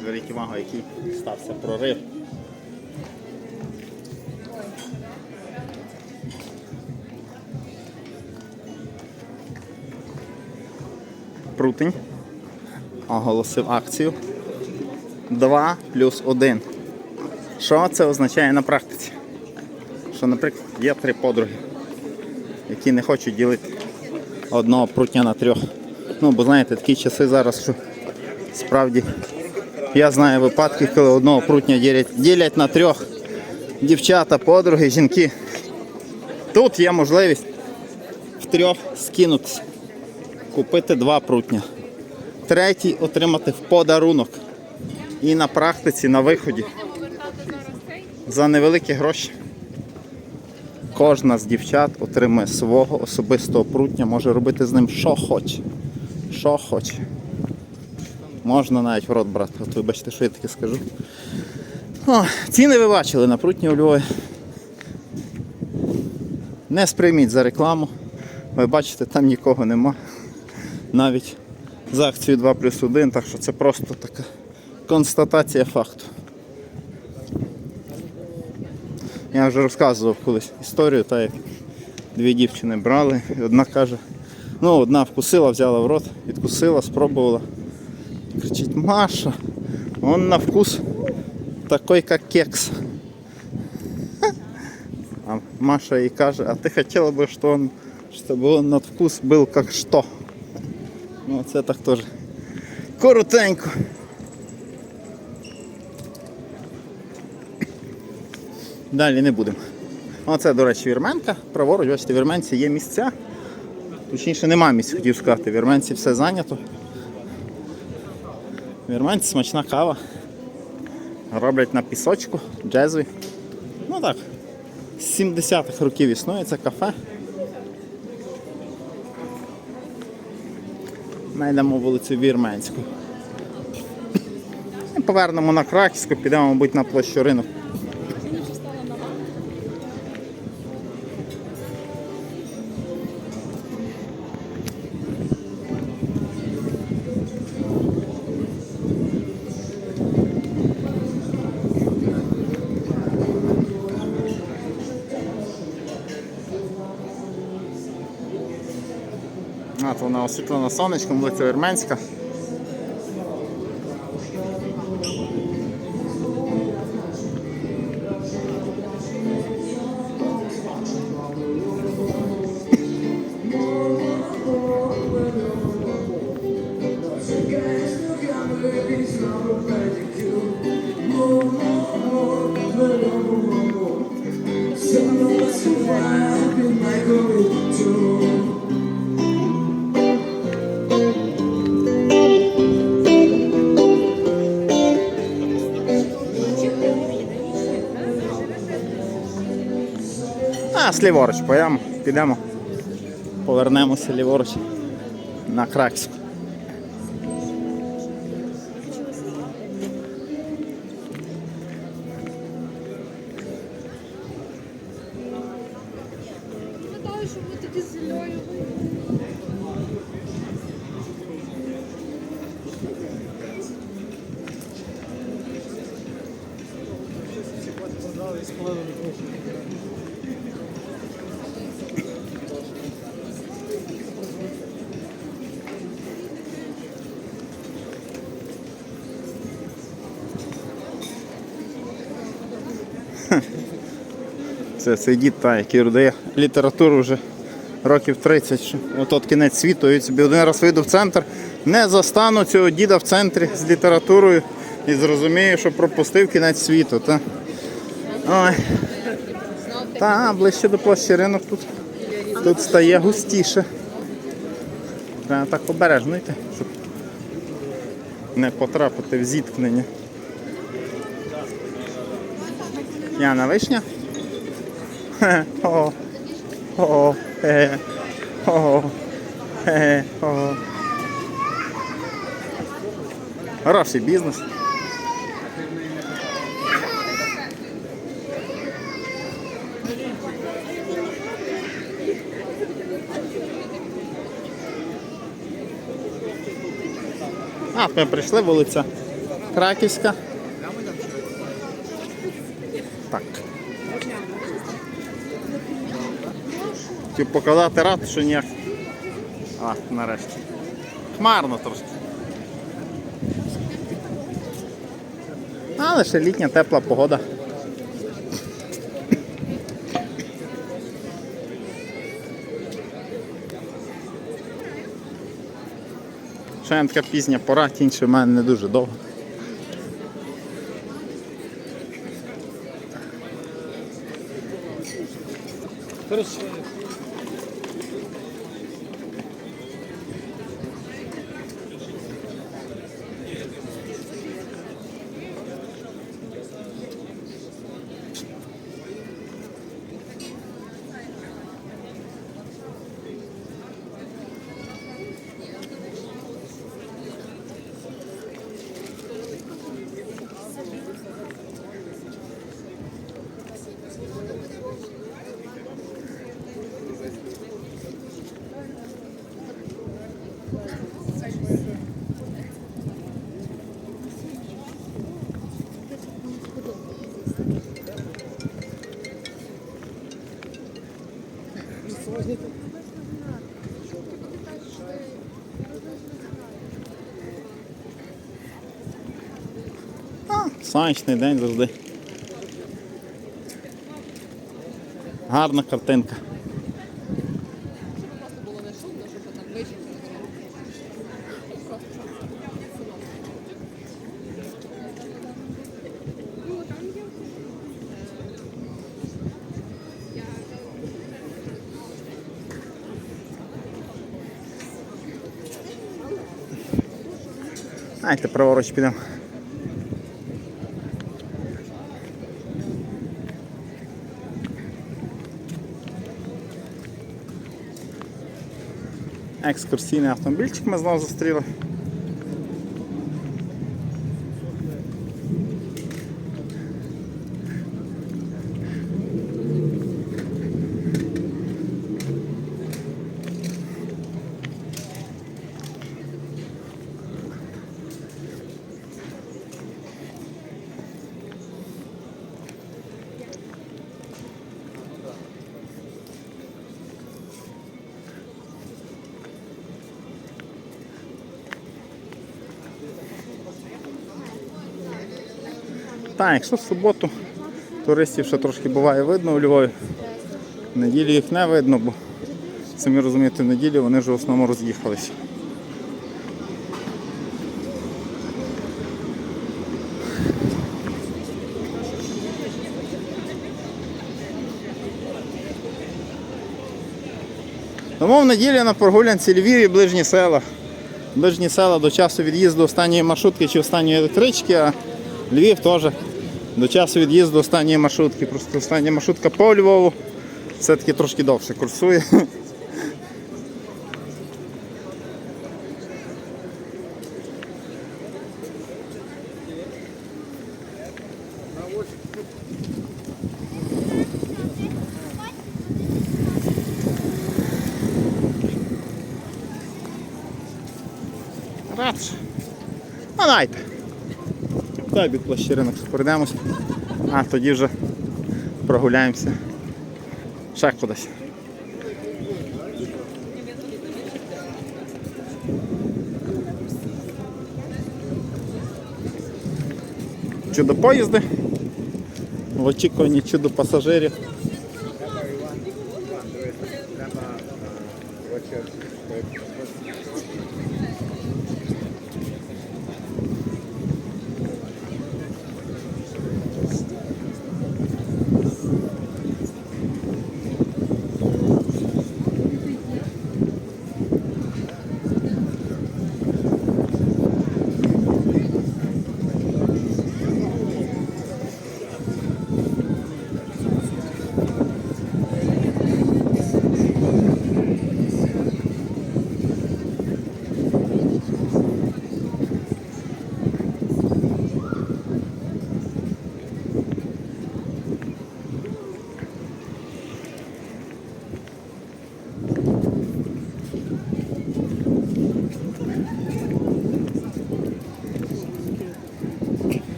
Зверніть увагу, який стався прорив. Прутень оголосив акцію 2 плюс 1. Що це означає на практиці? Що, наприклад, є три подруги, які не хочуть ділити одного прутня на трьох. Ну, бо знаєте, такі часи зараз, що справді я знаю випадки, коли одного прутня ділять, ділять на трьох дівчата, подруги, жінки. Тут є можливість в трьох скинутися, купити два прутня. Третій отримати в подарунок. І на практиці, на виході за невеликі гроші. Кожна з дівчат отримує свого особистого прутня, може робити з ним що хоче. Що хоче. Можна навіть в рот брати. От вибачте, що я таке скажу. О, ціни ви бачили на прутні у Львові. Не сприйміть за рекламу. Ви бачите, там нікого нема. Навіть за акцію 2 плюс 1, так що це просто така констатація факту. Я вже розказував колись історію, та як дві дівчини брали, і одна каже, ну одна вкусила, взяла в рот, відкусила, спробувала. Кричить, Маша, он на вкус такой, как кекс. А Маша ей каже, а ты хотела бы, что он, чтобы он на вкус был как что? Ну, це так теж коротенько. Далі не будемо. Оце, до речі, вірменка. Праворуч, бачите, в вірменці є місця. Точніше, нема місць, хотів сказати. В вірменці все зайнято. Вірменці смачна кава. Роблять на пісочку, джезві. Ну так. З 70-х років існує це кафе. Найдемо вулицю Вірменську. Повернемо на Краківську, підемо, мабуть, на площу ринок. А, вона освітлена сонечком, вулиця Вірменська. А, сліворуч, поїмо, підемо. Повернемося ліворуч на Краківську. Що з. Це цей дід, та, який родає літературу вже років 30. що От от кінець світу, і собі один раз вийду в центр, не застану цього діда в центрі з літературою і зрозумію, що пропустив кінець світу. Та. Ой. Та, ближче до площі ринок тут, тут стає густіше. Треба так обережно йти, щоб не потрапити в зіткнення. Яна вишня? О, о, е, о, е, о. Хороший бізнес. А, ми прийшли, вулиця Краківська. Так. Хотів показати рад, що ніяк. А, нарешті. Хмарно трошки. Але ще літня тепла погода. Ще така пізня пора, тінь ще в мене не дуже довго. А, сонячний день завжди. Гарна картинка. Давайте праворуч підемо. Екскурсійний автомобільчик ми знову зустріли. Так, якщо в суботу туристів ще трошки буває видно у Львові, в неділю їх не видно, бо самі розумієте, в неділю вони вже в основному роз'їхалися. Тому в неділю на прогулянці Львів і ближні села. Ближні села до часу від'їзду останньої маршрутки чи останньої електрички, а Львів теж до часу від'їзду останньої маршрутки. Просто остання маршрутка по Львову все-таки трошки довше курсує. Радше. Ну, та й площі ринок пройдемось, а тоді вже прогуляємося ще кудись. Чудо поїзди, в очікуванні чудо пасажирів. Треба е, Іван. Треба